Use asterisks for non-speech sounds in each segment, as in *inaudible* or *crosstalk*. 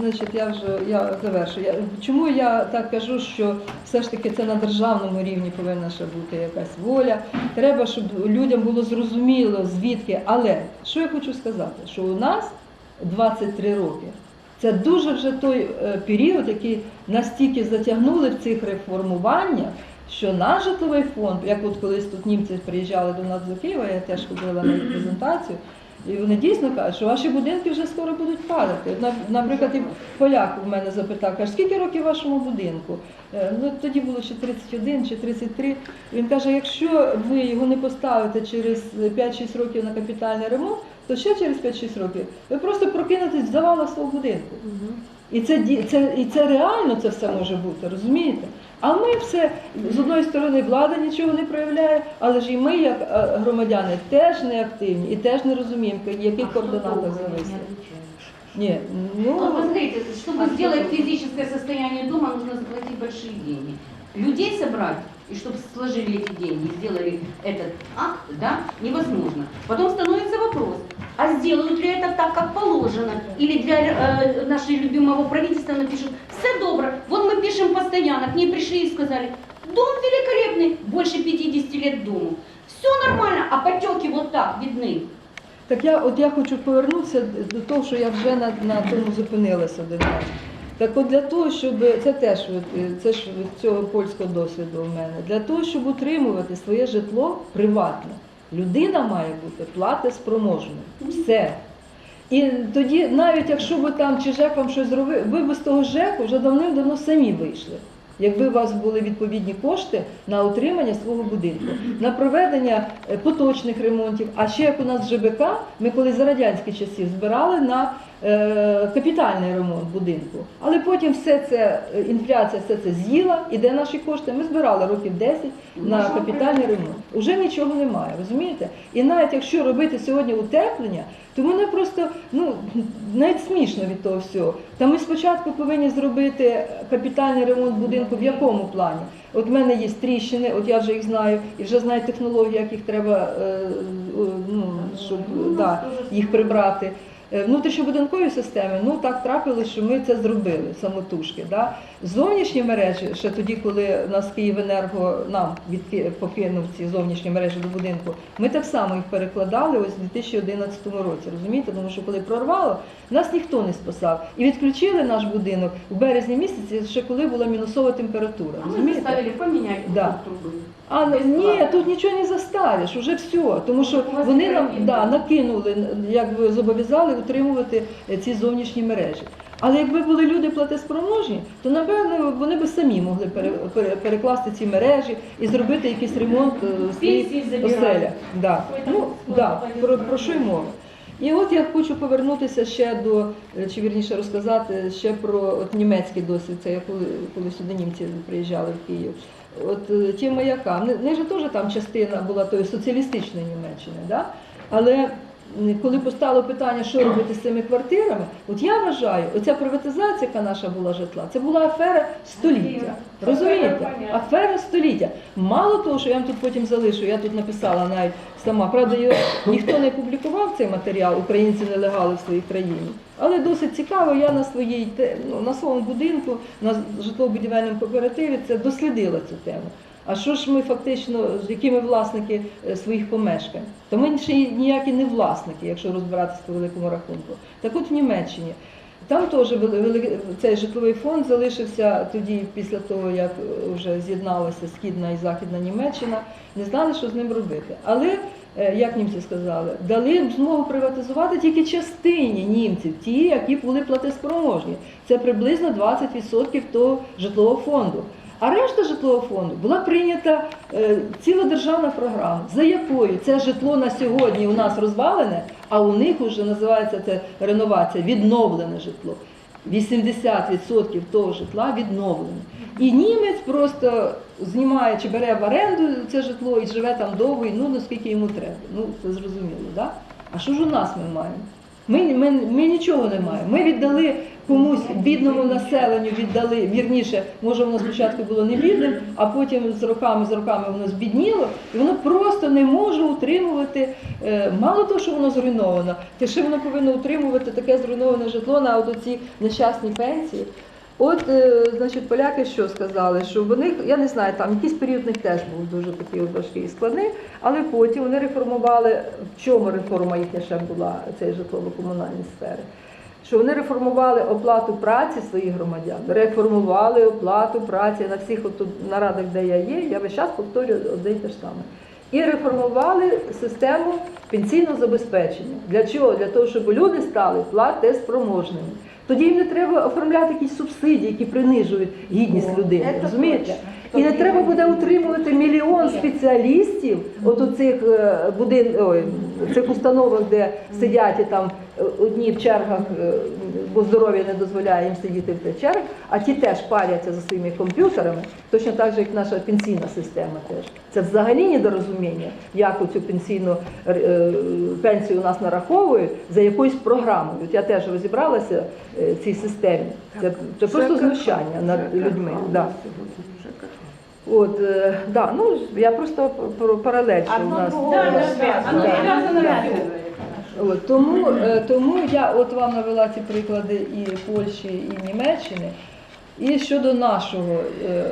Значить, я вже я завершу. Я, чому я так кажу, що все ж таки це на державному рівні повинна ще бути якась воля. Треба, щоб людям було зрозуміло звідки. Але що я хочу сказати, що у нас 23 роки. Це дуже вже той е, період, який настільки затягнули в цих реформуваннях, що наш житловий фонд, як от колись тут німці приїжджали до нас до Києва, я теж ходила на презентацію, і вони дійсно кажуть, що ваші будинки вже скоро будуть падати. Наприклад, і поляк у мене запитав, каже, скільки років вашому будинку? Е, Ну тоді було ще 31, чи 33. Він каже, якщо ви його не поставите через 5-6 років на капітальний ремонт, то ще через 5-6 років ви просто прокинетесь в завалах свого будинку. І це, ді- це, і це реально це все може бути, розумієте? А ми все, з одної сторони, влада нічого не проявляє, але ж і ми, як е, громадяни, теж не активні і теж не розуміємо, в яких координатах зависли. Ні, Ну, ну, посмотрите, чтобы сделать физическое состояние дома, нужно заплатить большие деньги. Людей собрать, и чтобы сложили эти деньги, сделали этот акт, да, невозможно. Потом становится вопрос, а сделают ли это так, как положено? Или для э, нашего любимого правительства напишут, все добро, вот мы пишем постоянно, к ней пришли и сказали, дом великолепный, больше 50 лет дому. Все нормально, а потеки вот так видны. так я от я хочу повернутися до того, що я вже на, на тому зупинилася один раз. Так от для того, щоб це теж от, е, це ж від цього польського досвіду у мене, для того, щоб утримувати своє житло приватне, людина має бути платоспроможною. Все. І тоді, навіть якщо ви там чи ЖЕК вам щось зробив, ви б з того ЖЕКу вже давним-давно самі вийшли. Якби у вас були відповідні кошти на утримання свого будинку, на проведення е, поточних ремонтів. А ще як у нас ЖБК, ми коли за радянських часів збирали на капітальний ремонт будинку. Але потім все це е, інфляція все це з'їла, і де наші кошти? Ми збирали років 10 на капітальний ремонт. Уже нічого немає, розумієте? І навіть якщо робити сьогодні утеплення, то мене просто ну навіть смішно від того всього. Та ми спочатку повинні зробити капітальний ремонт будинку в якому плані? От в мене є тріщини, от я вже їх знаю, і вже знаю технології, як їх треба е, е, ну, щоб да, їх прибрати. Е, Внутрішньобудинкові системи, ну так трапилось, що ми це зробили самотужки. Да? Зовнішні мережі, ще тоді, коли нас Київенерго нам відки- покинув ці зовнішні мережі до будинку, ми так само їх перекладали ось у 2011 році. Розумієте, тому що коли прорвало, нас ніхто не спасав. І відключили наш будинок у березні місяці, ще коли була мінусова температура. А мы Розумієте? заставили поменять Да. кусок трубы. А ну, ні, тут нічого не заставиш, уже все. Тому що вони нам да, накинули, якби зобов'язали утримувати е, ці зовнішні мережі. Але якби були люди платеспроможні, то напевно вони б самі могли пере- пере- перекласти ці мережі і зробити якийсь ремонт е, в своїх оселях. Да. Ну, да, про, про що й мова? І от я хочу повернутися ще до, е, чи вірніше розказати ще про от німецький досвід. Це я коли, коли сюди німці приїжджали в Київ. От е, ті маяка, в них же теж там частина була тої соціалістичної Німеччини, да? але коли постало питання, що робити з цими квартирами, от я вважаю, оця приватизація, яка наша була житла, це була афера століття. Розумієте? Афера століття. Мало того, що я вам тут потім залишу, я тут написала навіть сама. Правда, його ніхто не публікував цей матеріал, українці нелегали в своїй країні. Але досить цікаво, я на своїй ну, на своєму будинку, на житлово-будівельному кооперативі це дослідила цю тему. А що ж ми фактично, з якими власники е, своїх помешкань? То ми ще ніякі не власники, якщо розбиратися по великому рахунку. Так от в Німеччині. Там теж цей житловий фонд залишився тоді, після того, як е, вже з'єдналася Східна і Західна Німеччина, не знали, що з ним робити. Але, е, як німці сказали, дали змогу приватизувати тільки частині німців, ті, які були платоспроможні. Це приблизно 20% того житлового фонду. А решта житлового фонду була прийнята е, ціла державна програма, за якою це житло на сьогодні у нас розвалене, а у них вже називається це реновація, відновлене житло. 80% того житла відновлено. І німець просто знімає чи бере в оренду це житло і живе там довго і нудно, скільки йому треба. Ну, це зрозуміло? Да? А що ж у нас ми маємо? Ми, ми, ми нічого не маємо. Ми віддали комусь бідному населенню, віддали вірніше, може воно спочатку було не бідним, а потім з роками, з роками воно збідніло, і воно просто не може утримувати. е, Мало того, що воно зруйновано, те ще воно повинно утримувати таке зруйноване житло на оці нещасні пенсії. От, е, значить, поляки що сказали, що в них, я не знаю, там якийсь період них теж був дуже такий важкий складний, але потім вони реформували, в чому реформа їхня ще була, цієї житлово-комунальної сфери. Що вони реформували оплату праці своїх громадян, реформували оплату праці на всіх от нарадах, де я є, я весь час повторюю одне й те ж саме. І реформували систему пенсійного забезпечення. Для чого? Для того, щоб люди стали платеспроможними. Тоді їм не треба оформляти якісь субсидії, які принижують гідність людини. Розумієте? І не треба буде утримувати мільйон спеціалістів от у цих е, будин, ой, цих установах, де сидять і там одні в чергах, е, бо здоров'я не дозволяє їм сидіти в тих чергах, а ті теж паряться за своїми комп'ютерами, точно так же, як наша пенсійна система теж. Це взагалі недорозуміння, як цю пенсійну е, пенсію у нас нараховують за якоюсь програмою. От я теж розібралася е, в цій системі. Це, це просто знущання над людьми. Да. От, е, да, ну, я просто про паралель, що у нас. Да. Да. связано Да. От, тому, е, тому я от вам навела ці приклади і Польщі, і Німеччини. І щодо нашого, е,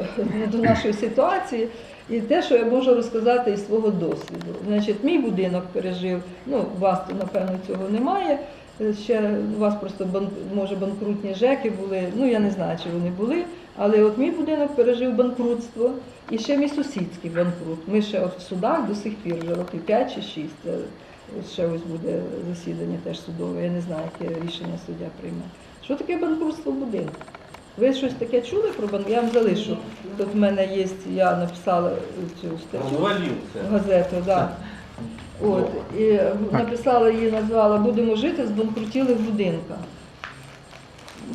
до нашої ситуації, і те, що я можу розказати із свого досвіду. Значить, мій будинок пережив, ну, у вас напевно, цього немає. Е, Ще у вас просто може банкрутні ЖЕКи були, ну я не знаю, чи вони були. Але от мій будинок пережив банкрутство і ще мій сусідський банкрут. Ми ще от в судах до сих пір вже років 5 чи 6. Ось ще ось буде засідання теж судове. Я не знаю, яке рішення суддя прийме. Що таке банкрутство будинку? Ви щось таке чули про банк? Я вам залишу. Тут в мене є, я написала цю статтю газету, да. От, і написала її, назвала Будемо жити з банкрутілих будинках.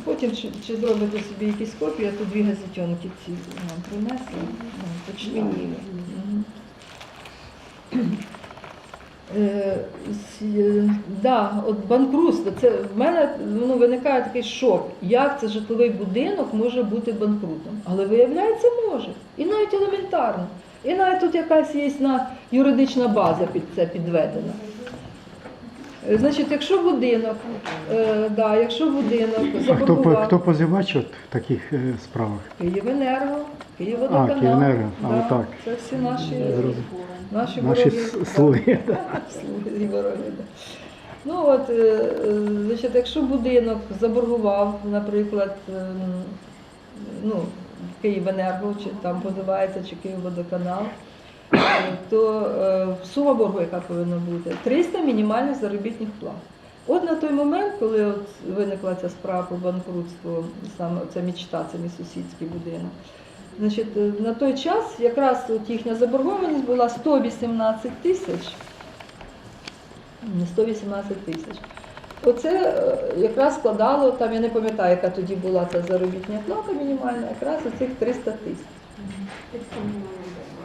Потім чи, чи зробите собі якісь копії, я тут дві газетенки ці вам принесла. Ну. Мгм. Е, е, да, от банкрутство. Це в мене ну, виникає такий шок. Як це житловий будинок може бути банкрутом? Але виявляється, може. І навіть елементарно. І навіть тут якась є на юридична база під це підведена. Е, Значить, якщо будинок, е, да, якщо будинок А хто, по- хто позивач от в таких е, справах? Київенерго, Київводоканал, А, Київенерго, а, да, отак. це всі наші, наші, Наші вороги. с- Да. слуги. *laughs* Слуги і вороги. да. Ну от, е, е, значить, якщо будинок заборгував, наприклад, ем, ну, Київенерго, чи там позивається, чи Київводоканал, то е, сума боргу, яка повинна бути, 300 мінімальних заробітних плат. От на той момент, коли от виникла ця справа про банкрутство, саме ця мічта, це мій сусідський будинок. Значить, е, на той час якраз от їхня заборгованість була 118 тисяч. 118 тисяч. Оце е, якраз складало, там я не пам'ятаю, яка тоді була ця заробітня плата мінімальна, якраз оцих 300 тисяч.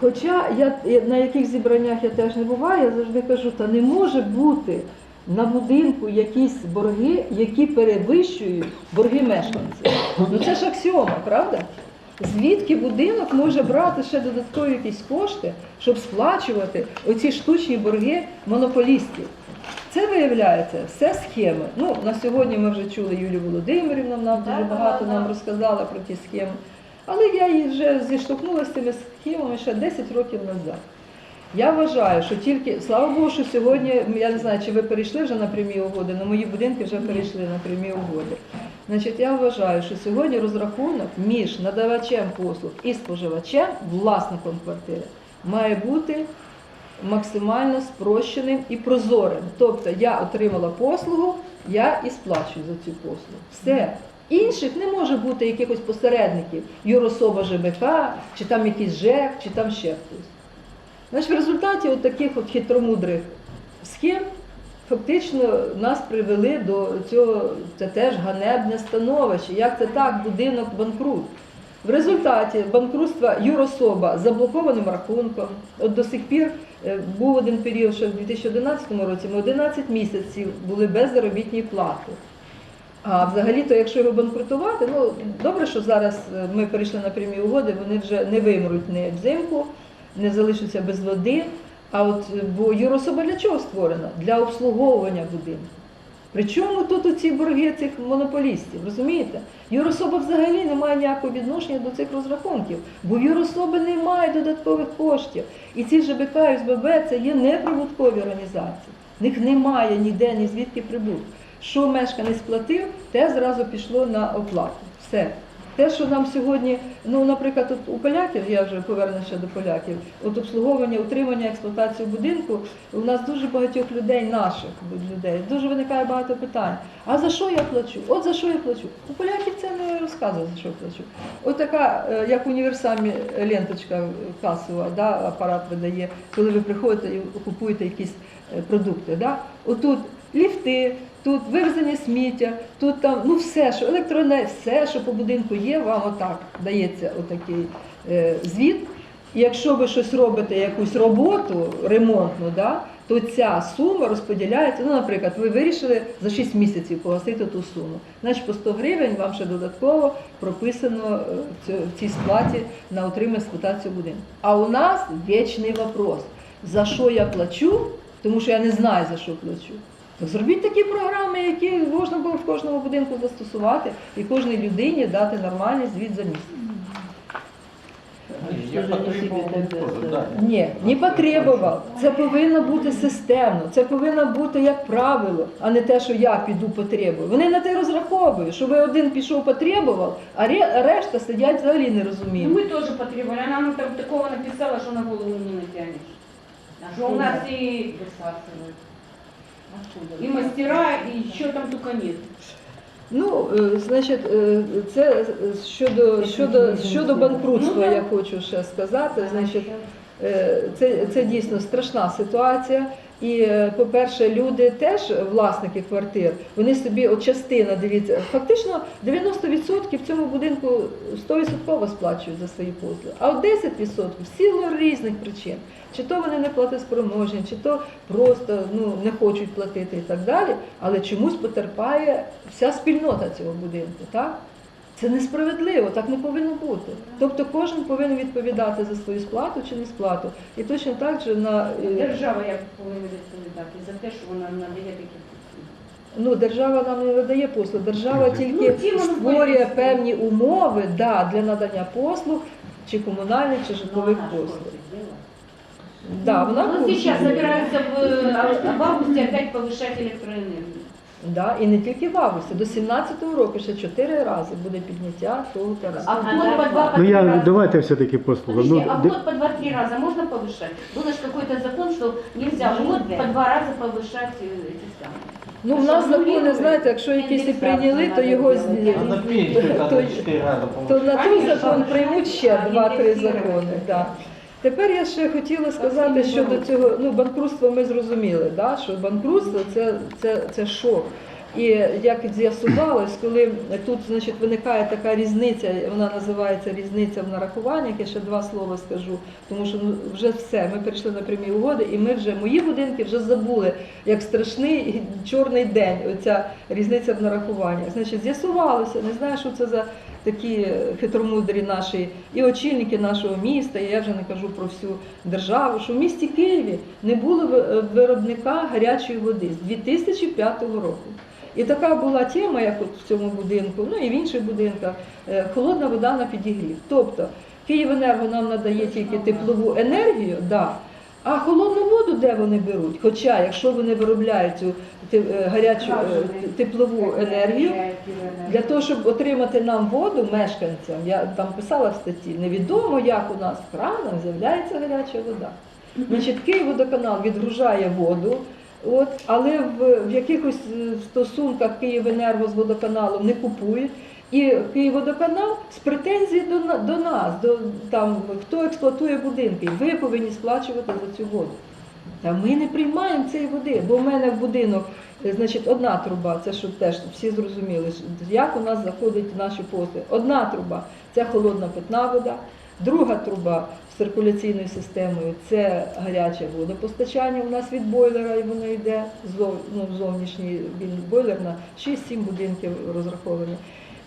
Хоча я на яких зібраннях я теж не буваю, я завжди кажу, та не може бути на будинку якісь борги, які перевищують борги мешканців. Ну це ж аксіома, правда? Звідки будинок може брати ще додаткові якісь кошти, щоб сплачувати оці штучні борги монополістів? Це виявляється все схеми. Ну на сьогодні ми вже чули Юлію Володимирівну, нам дуже багато нам розказала про ті схеми. Але я її вже зіштовхнулася з цими схемами ще 10 років назад. Я вважаю, що тільки, слава Богу, що сьогодні, я не знаю, чи ви перейшли вже на прямі угоди, але мої будинки вже перейшли на прямі угоди. Значить, я вважаю, що сьогодні розрахунок між надавачем послуг і споживачем, власником квартири, має бути максимально спрощеним і прозорим. Тобто я отримала послугу, я і сплачую за цю послугу. Все. Інших не може бути якихось посередників, юрособа ЖБК, чи там якийсь ЖЕК, чи там ще хтось. Значить, в результаті от таких от хитромудрих схем фактично нас привели до цього, це теж ганебне становище. Як це так, будинок банкрут? В результаті банкрутства юрособа заблокованим рахунком, от до сих пір Е, Був один період, що в 2011 році ми 11 місяців були без заробітної плати. А взагалі-то, якщо його банкрутувати, ну добре, що зараз е, ми перейшли на прямі угоди, вони вже не вимруть не взимку, не залишаться без води. А от е, бо юрособа для чого створена? Для обслуговування будинку. Причому тут оці борги цих монополістів, розумієте? Юрособа взагалі не має ніякого відношення до цих розрахунків, бо в юрособи немає додаткових коштів. І ці ЖБК і СББ це є неприбуткові організації. В них немає ніде, ні звідки прибутку. Що мешканець платив, те зразу пішло на оплату. Все. Те, що нам сьогодні, ну, наприклад, от у поляків, я вже повернуся до поляків, от обслуговування, утримання, експлуатацію будинку, у нас дуже багатьох людей, наших людей, дуже виникає багато питань. А за що я плачу? От за що я плачу? У поляків це не розказує, за що я плачу. От така, е, як в універсамі ленточка касова, да, апарат видає, коли ви приходите і купуєте якісь е, продукти. Да? Отут ліфти, тут вивезення сміття, тут там ну все, що електроенергія, все, що по будинку є, вам отак дається отакий е, звіт. І якщо ви щось робите, якусь роботу ремонтну, да, то ця сума розподіляється. Ну, наприклад, ви вирішили за 6 місяців погасити ту суму. Значить, по 100 гривень вам ще додатково прописано е, в цій сплаті на отримання експлуатацію будинку. А у нас вічний вопрос: за що я плачу, тому що я не знаю, за що плачу. То зробіть такі програми, які можна було в кожному будинку застосувати і кожній людині дати нормальний звіт за місяць. Ні, не потребував. Це повинно бути системно, це повинно бути як правило, а не те, що я піду потребую. Вони на те розраховують, що ви один пішов потребував, а решта сидять взагалі не Ну, розуміють. мы тоже потребовали. Она нам там такого написала, что на голову не натянешь. Что у нас и, и мастера, и еще там только нет. Ну, е, значить, е, це щодо, щодо, щодо банкрутства, я хочу ще сказати. Значить, Е, Це, це дійсно страшна ситуація. І, е, по-перше, люди теж власники квартир, вони собі от частина, дивіться, фактично 90% в цьому будинку 100% сплачують за свої послуги, а от 10% в силу різних причин. Чи то вони не платоспроможні, чи то просто ну, не хочуть платити і так далі, але чомусь потерпає вся спільнота цього будинку. Так? Це несправедливо, так не повинно бути. Тобто кожен повинен відповідати за свою сплату чи не сплату. І точно так же на е, Держава як повинна відповідати за те, що вона надає такі послуги. ну, держава нам не надає послуг. Держава Мгм. тільки Ну, ті монополісти. створює певні умови да, для надання послуг чи комунальних, чи житлових послуг. Да, вона Ну, курсує. сейчас собираются в, а в августе опять повышать электроэнергию. Да, і не тільки в августі, до 17-го року ще чотири рази буде підняття того тарифу. А в год по два, по Ну три я раза. давайте все-таки послухаємо. Подожди, Ну, а в де- год по два-три раза можно повышать? Был же какой-то закон, что нельзя в год по два раза повышать э, эти самые. Ну, в нас закони, знаєте, якщо якісь і прийняли, то його з- Надо пенсию то- там четыре раза то получить. на той Конечно, закон да. приймуть ще два-три закони. Да. Тепер я ще хотіла сказати щодо цього, ну банкрутство ми зрозуміли, да, що банкрутство це, це, це шок. І як з'ясувалось, коли тут значить, виникає така різниця, вона називається різниця в нарахуваннях, я ще два слова скажу, тому що ну, вже все, ми перейшли на прямі угоди, і ми вже мої будинки вже забули, як страшний чорний день, оця різниця в нарахуваннях. Значить, з'ясувалося, не знаю, що це за такі хитромудрі наші і очільники нашого міста, і я вже не кажу про всю державу, що в місті Києві не було виробника гарячої води з 2005 року. І така була тема, як от в цьому будинку, ну і в інших будинках, е, холодна вода на підігрів. Тобто Київенерго нам надає тільки теплову енергію, да, а холодну воду де вони беруть? Хоча, якщо вони виробляють цю е, гарячу е, теплову енергію, для того, щоб отримати нам воду мешканцям, я там писала в статті, невідомо, як у нас в кранах з'являється гаряча вода. Значить, Київводоканал відгружає воду, от, але в, в якихось е, стосунках Київенерго з водоканалом не купують. І Київводоканал з претензій до, до нас, до там, хто експлуатує будинки, ви повинні сплачувати за цю воду. Та ми не приймаємо цієї води, бо в мене в будинок е, значить, одна труба, це щоб теж всі зрозуміли, як у нас заходять наші послуги. Одна труба це холодна питна вода, Друга труба з циркуляційною системою це гаряче водопостачання у нас від бойлера, і воно йде зов, ну, зовнішній він бойлер на 6-7 будинків розрахований.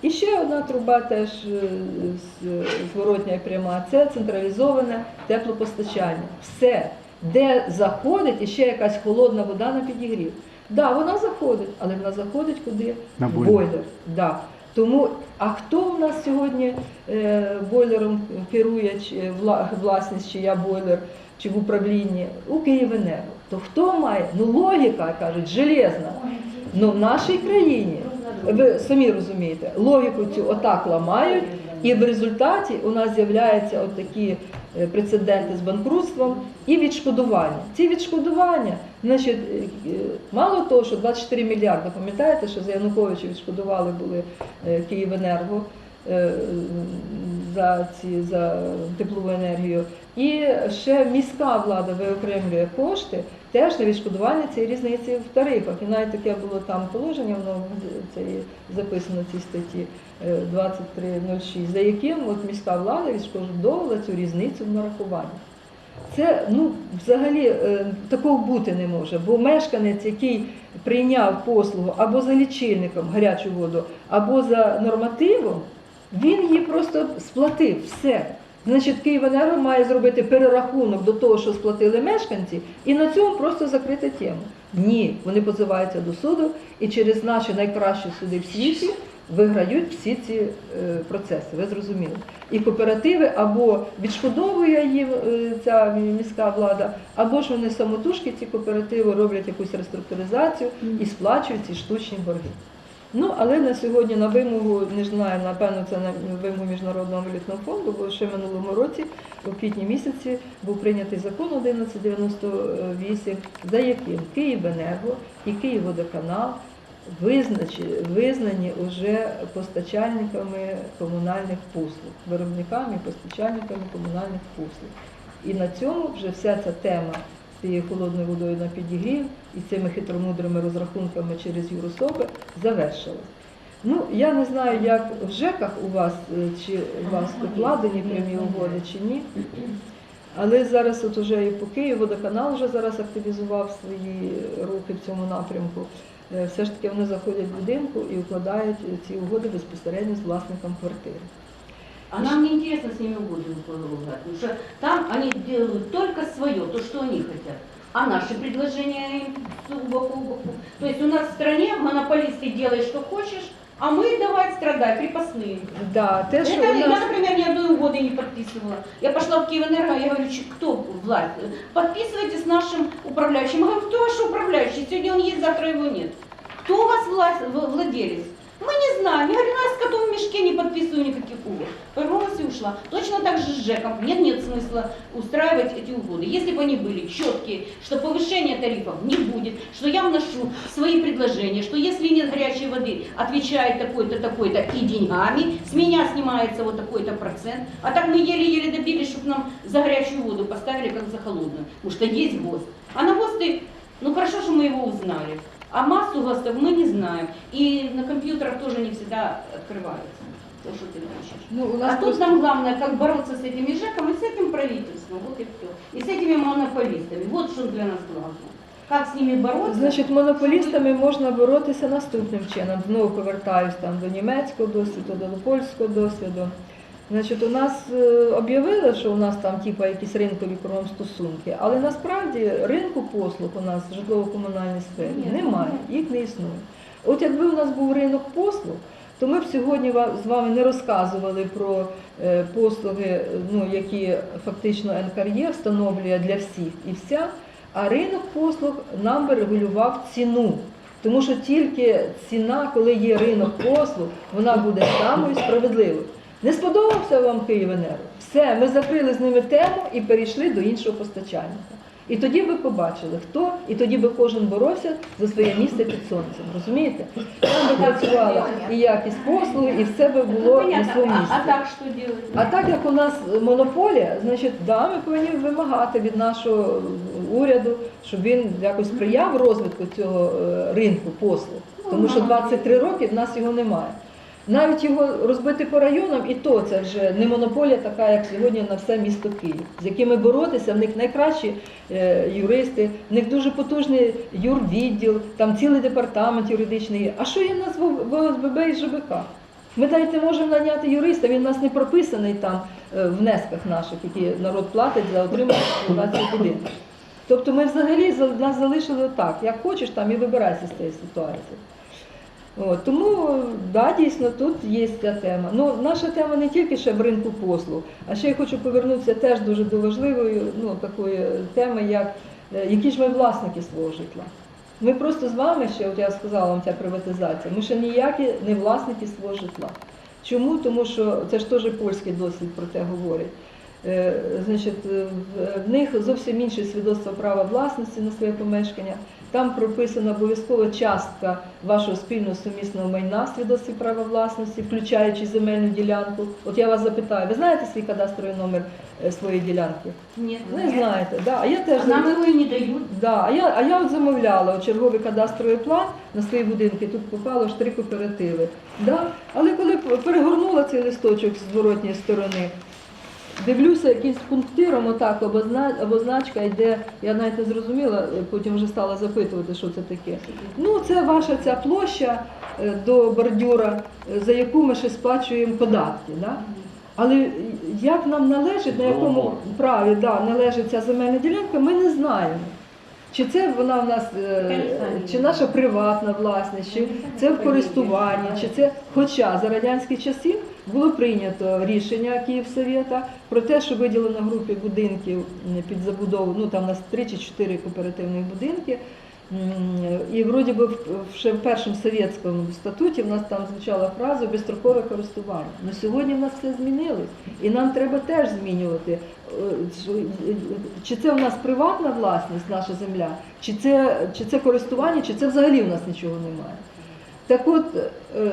І ще одна труба теж е, зворотня і пряма це централізоване теплопостачання. Все, де заходить і ще якась холодна вода на підігрів. Да, вона заходить, але вона заходить куди? На бойлер. бойлер. Да. Тому, а хто в нас сьогодні е, бойлером керує, чи вла- власність, чи я бойлер, чи в управлінні? У Київенерго. То хто має? Ну логіка, кажуть, железна. Ну в нашій країні, ви самі розумієте, логіку цю отак ламають, і в результаті у нас з'являються такі е, прецеденти з банкрутством і відшкодування. Ці відшкодування, значить, е, е, мало того, що 24 мільярди, пам'ятаєте, що за Януковича відшкодували були Київенерго за ці за теплову енергію. І ще міська влада виокремлює кошти теж на відшкодування цієї різниці в тарифах. І навіть таке було там положення, воно це записано в цій статті е, 2306, за яким от міська влада відшкодовувала цю різницю в нарахуванні. Це ну взагалі е, такого бути не може, бо мешканець, який прийняв послугу або за лічильником гарячу воду, або за нормативом, він її просто сплатив все. Значить, Київенерго має зробити перерахунок до того, що сплатили мешканці, і на цьому просто закрити тему. Ні, вони позиваються до суду і через наші найкращі суди в світі виграють всі ці е, процеси. Ви зрозуміли? І кооперативи або відшкодовує їм е, ця міська влада, або ж вони самотужки ці кооперативи роблять якусь реструктуризацію і сплачують ці штучні борги. Ну, але на сьогодні на вимогу, не знаю, напевно, це на вимогу Міжнародного валютного фонду, бо ще минулому році, у квітні місяці, був прийнятий закон 1198, за яким Київенерго і Київводоканал визнані вже постачальниками комунальних послуг, виробниками і постачальниками комунальних послуг. І на цьому вже вся ця тема цією холодною водою на підігрів і цими хитромудрими розрахунками через юрособи завершилась. Ну, я не знаю, як в ЖЕКах у вас, е, чи у вас укладені прямі угоди чи ні. Але зараз от уже і по Києву водоканал вже зараз активізував свої рухи в цьому напрямку. Е, Все ж таки вони заходять в будинку і укладають ці угоди безпосередньо з власником квартири. А нам не интересно с ними угоды укладывать, потому что там они делают только свое, то, что они хотят. А наши предложения им сугубо по боку. То есть у нас в стране монополисты делай, что хочешь, а мы давай страдай, крепостные. Да, те, що Это, у Я, нас... например, ни одной угоды не подписывала. Я пошла в Киевэнерго, я говорю, «Чи- кто власть? Подписывайте с нашим управляющим. Я говорю, кто ваш управляющий? Сегодня он есть, завтра его нет. Кто у вас власть, в- владелец? Мы не знаем. Я говорю, ну, я с котом в мешке не подписываю никаких угод. Повернулась и ушла. Точно так же с ЖЭКом. Нет, нет смысла устраивать эти угоды. Если бы они были четкие, что повышения тарифов не будет, что я вношу свои предложения, что если нет горячей воды, отвечает такой-то, такой-то и деньгами, с меня снимается вот такой-то процент. А так мы еле-еле добились, чтобы нам за горячую воду поставили, как за холодную. Потому что есть ГОСТ. А на ГОСТы, ну хорошо, что мы его узнали. А массу ГОСТов мы не знаем. И на компьютерах тоже не всегда открывается то, что ты хочешь. Ну, у А нас тут просто... нам главное, как бороться с этими ЖЭКом и с этим правительством. Вот и все. И с этими монополистами. Вот что для нас главное. Как с ними бороться? Значить, монополістами можна боротися наступним чином. Знову повертаюсь там до німецького досвіду, до польського досвіду. Значить, у нас е, об'явили, що у нас там типу, якісь ринкові кругом стосунки, але насправді ринку послуг у нас в житлово-комунальній сфері немає, їх не існує. От якби у нас був ринок послуг, то ми б сьогодні з вами не розказували про е, послуги, ну, які фактично НКРЄ встановлює для всіх і вся, а ринок послуг нам би регулював ціну. Тому що тільки ціна, коли є ринок послуг, вона буде самою справедливою. Не сподобався вам Київенерго? Все, ми закрили з ними тему і перейшли до іншого постачальника. І тоді ви побачили, хто, і тоді би кожен боровся за своє місце під сонцем. Розумієте? Там би працювала і якість послуги, і все би Ну, було на понятно. своєму А, місці. а так что делать? А так як у нас монополія, значить, да, ми повинні вимагати від нашого уряду, щоб він якось сприяв розвитку цього е, ринку послуг. Тому що 23 роки в нас його немає. Навіть його розбити по районам, і то це вже не монополія така, як сьогодні на все місто Київ, з якими боротися. В них найкращі е, юристи, в них дуже потужний юрвідділ, там цілий департамент юридичний. А що є в нас в в ОСББ і ЖБК? Ми навіть не можемо наняти юриста, він у нас не прописаний там е, в внесках наших, які народ платить за отримання експлуатації будинку. Тобто ми взагалі нас залишили так, як хочеш, там і вибирайся з цієї ситуації. От, тому, да, дійсно, тут є ця тема. Ну, наша тема не тільки ще в ринку послуг, а ще я хочу повернутися теж дуже до важливої ну, такої теми, як е, які ж ми власники свого житла. Ми просто з вами ще, от я сказала вам ця приватизація, ми ще ніякі не власники свого житла. Чому? Тому що це ж теж польський досвід про це говорить. Е, Значить, в них зовсім інше свідоцтво права власності на своє помешкання. Там прописана обов'язково частка вашого спільного сумісного майна свідоцтві права власності, включаючи земельну ділянку. От я вас запитаю, ви знаєте свій кадастровий номер е, своєї ділянки? Нет, Не знаєте, да. А я теж А нам его и не дают. Да, а я, а я от замовляла от черговий кадастровий план на свої будинки, тут попало аж три кооперативи. Да? Але коли перегорнула цей листочок з зворотньої сторони, дивлюся, якийсь пунктиром отак обозна, обозначка йде, я навіть не зрозуміла, е, потім вже стала запитувати, що це таке. Ну, це ваша ця площа е, до бордюра, е, за яку ми ще сплачуємо податки. Да? Але як нам належить, на якому праві да, належить ця земельна ділянка, ми не знаємо. Чи це вона в нас, чи наша приватна власність, чи це в користуванні, чи це. Хоча за радянських часів було прийнято рішення Київсовєта про те, що виділено групі будинків під забудову, ну там у нас три чи чотири кооперативних будинки. І вроді би в- в- ще в першому совєтському статуті в нас там звучала фраза безстрокове користування. Ну сьогодні в нас все змінилось, і нам треба теж змінювати. е, Чи це у нас приватна власність, наша земля, чи це, чи це користування, чи це взагалі у нас нічого немає. Так от, е,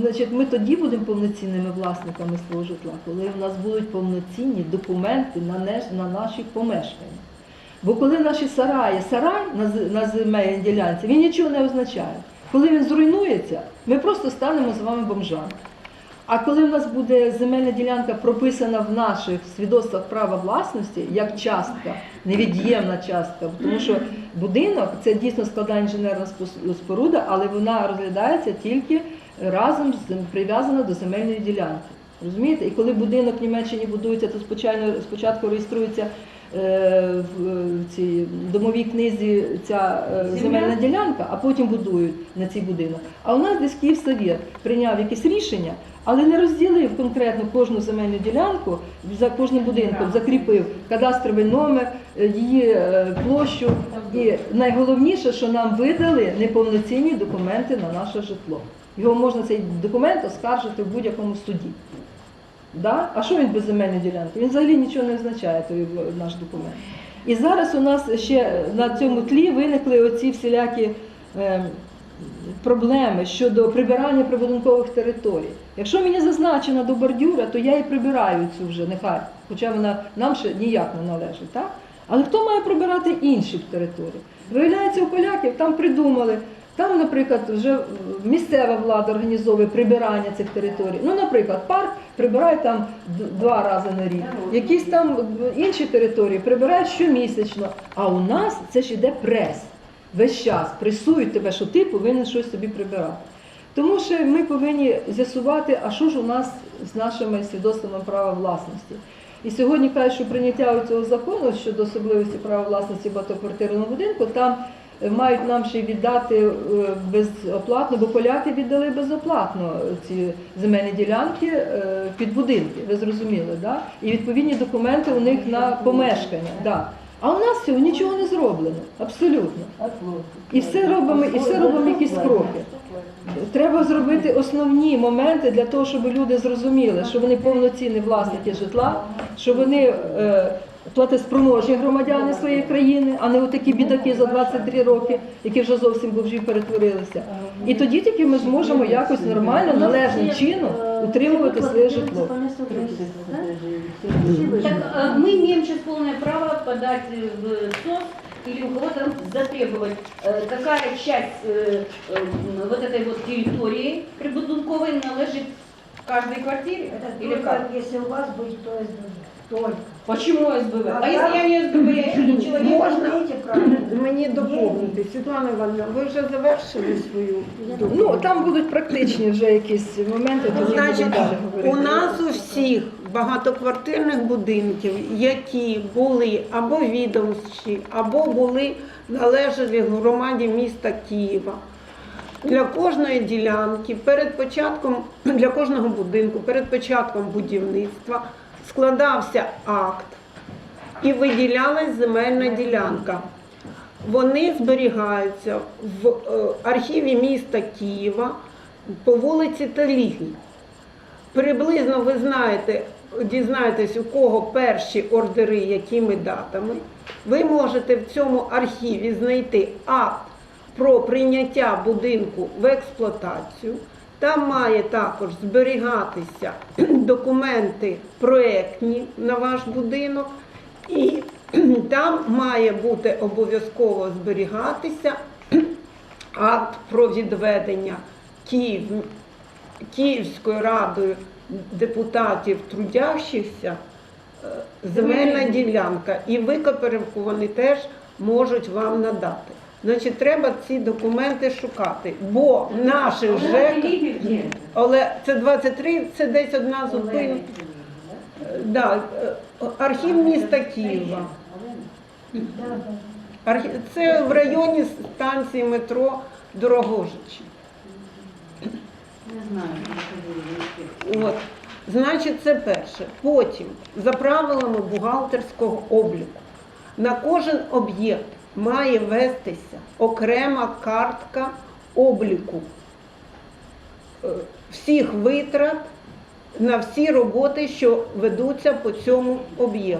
значить, ми тоді будемо повноцінними власниками свого житла, коли в нас будуть повноцінні документи на, наші помешкання. Бо коли наші сараї, сарай на земельній ділянці, він нічого не означає. Коли він зруйнується, ми просто станемо з вами бомжами. А коли в нас буде земельна ділянка прописана в наших свідоцтвах права власності як частка, невід'ємна частка, тому що будинок це дійсно складна інженерна споруда, але вона розглядається тільки разом з прив'язана до земельної ділянки. Розумієте? І коли будинок в Німеччині будується, то спочатку, спочатку реєструється в в цій домовій книзі ця е, земельна ділянка, а потім будують на цей будинок. А у нас десь Київсовєт прийняв якесь рішення, але не розділив конкретно кожну земельну ділянку, за кожним будинком закріпив кадастровий номер, е, її е, площу. І найголовніше, що нам видали неповноцінні документи на наше житло. Його можна цей документ оскаржити в будь-якому суді. Да? А що він без земельної ділянки? Він взагалі нічого не означає, той наш документ. І зараз у нас ще на цьому тлі виникли оці всілякі е, проблеми щодо прибирання прибудинкових територій. Якщо мені зазначено до бордюра, то я і прибираю цю вже, нехай, хоча вона нам ще ніяк не належить. Так? Але хто має прибирати інші території? Виявляється, у поляків там придумали. Там, наприклад, вже місцева влада організовує прибирання цих територій. Ну, наприклад, парк прибирає там два рази на рік. Якісь там інші території прибирають щомісячно. А у нас це ж іде прес. Весь час пресують тебе, що ти повинен щось собі прибирати. Тому що ми повинні з'ясувати, а що ж у нас з нашими свідоцтвами права власності. І сьогодні кажуть, що прийняття цього закону щодо особливості права власності в багатоквартирному будинку, там мають нам ще віддати е, безоплатно, бо поляки віддали безоплатно ці земельні ділянки е, під будинки. Ви зрозуміли, да? І відповідні документи у них на помешкання. Да. А у нас цього нічого не зроблено, абсолютно. І все робимо, і все робимо якісь кроки. Треба зробити основні моменти для того, щоб люди зрозуміли, що вони повноцінні власники житла, що вони е, платоспроможні громадяни своєї країни, а не отакі бідаки за 23 роки, які вже зовсім бомжі перетворилися. І тоді тільки ми зможемо якось нормально, належним чином утримувати своє житло. Так, э, мы имеем сейчас полное право подать в СОС или у кого-то там затребовать, э, какая часть э, э, вот этой вот территории прибудинковой належит каждой квартире? Это Или только как? если у вас будет то СББ. Только. Почему СББ? А А если я не СББ, я еще не *clears throat* человек? Можно. Мені доповнити. Світлана Івановна, ви вже завершили свою думку? Ну, там будуть практичні вже якісь моменти, тоді Значить, будемо далі говорити. у нас у всіх багатоквартирних будинків, які були або відомчі, або були належали громаді міста Києва. Для кожної ділянки перед початком для кожного будинку, перед початком будівництва складався акт і виділялась земельна ділянка. Вони зберігаються в е, архіві міста Києва по вулиці Талігній. Приблизно ви знаєте, дізнаєтесь, у кого перші ордери, якими датами. Ви можете в цьому архіві знайти акт про прийняття будинку в експлуатацію. Там має також зберігатися *clears throat* документи проектні на ваш будинок, і *clears throat* там має бути обов'язково зберігатися *clears throat* акт про відведення Київ, Київською радою депутатів трудящихся е, земельна ділянка. І викоперівку вони теж можуть вам надати. Значить, треба ці документи шукати, бо наших ЖЕК, але це 23, це десь одна зупинка. Да, е, архів міста Києва. Це в районі станції метро Дорогожичі. Не знаю, От. Значить, це перше. Потім, за правилами бухгалтерського обліку, на кожен об'єкт має вестися окрема картка обліку е, всіх витрат на всі роботи, що ведуться по цьому об'єкту.